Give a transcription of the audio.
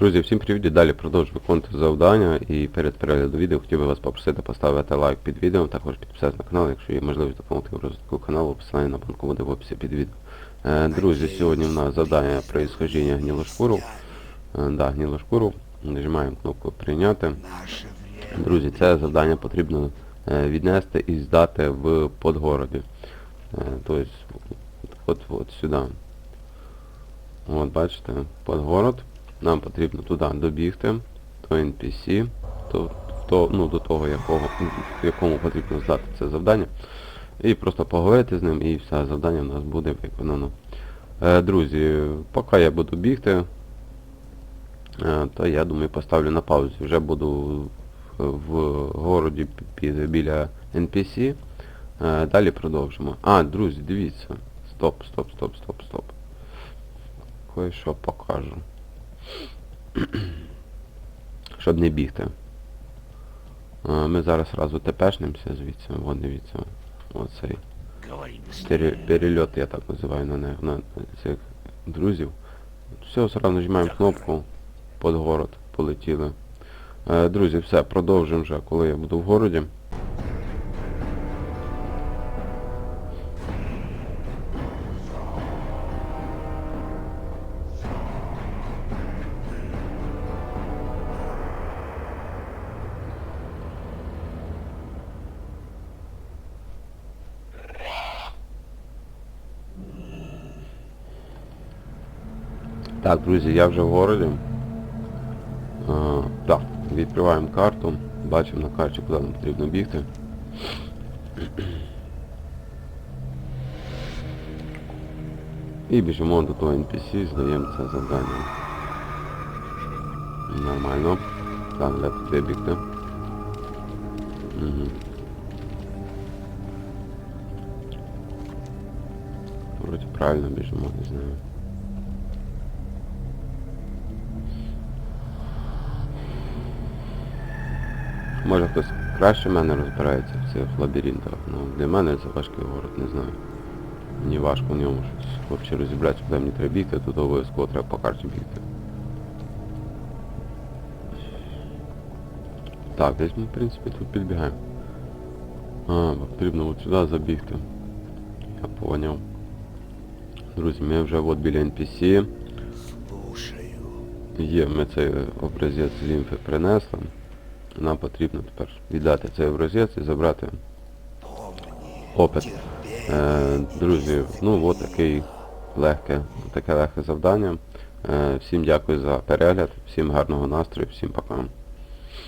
Друзі, всім привіт! Далі продовжую виконувати завдання і перед переглядом відео хотів би вас попросити поставити лайк під відео, також підписатися на канал, якщо є можливість допомогти в розвитку каналу, посилання на банку буде в описі під відео. Е, друзі, сьогодні в нас завдання происхождення гнилошкуру. Е, да, гнилошкуру. Нажимаємо кнопку прийняти. Друзі, це завдання потрібно е, віднести і здати в подгороді. Тобто, от, от сюди. От, бачите, подгород. Нам потрібно туди добігти, до NPC, то, то, ну, до того, якого, якому потрібно здати це завдання. І просто поговорити з ним і все, завдання в нас буде виконано. Е, друзі, поки я буду бігти, е, то я думаю поставлю на паузу. Вже буду в, городі біля NPC. Е, далі продовжимо. А, друзі, дивіться. Стоп, стоп, стоп, стоп, стоп. Кое-що покажу. Щоб не бігти. Ми зараз одразу тепешнемося звідси. Вон дивіться. Оцей перельот, я так називаю на них, на цих друзів. Все, одразу нажимаємо кнопку під город, полетіли. Е, Друзі, все, продовжимо вже, коли я буду в городі. Так, друзі, я вже в городі. А, так, відкриваємо карту. Бачимо на карті, куди нам потрібно бігти. І біжимо до того NPC, здаємо це завдання. Нормально. Так, де туди бігти? Угу. Вроді правильно біжимо, не знаю. Може хтось краще мене розбирається в цих лабіринтах. Ну, для мене це важкий город, не знаю. Мені важко в ньому щось взагалі розібратися, куди мені треба бігти, тут обов'язково треба по карті бігти. Так, десь ми в принципі тут підбігаємо. А, потрібно от сюди забігти. Я поняв. Друзі, ми вже от біля NPC. Є, ми цей образець лімфи принесли. Нам потрібно тепер віддати цей образець і забрати опит. Е, друзі, ну от такий легке, таке легке завдання. Е, всім дякую за перегляд, всім гарного настрою, всім пока.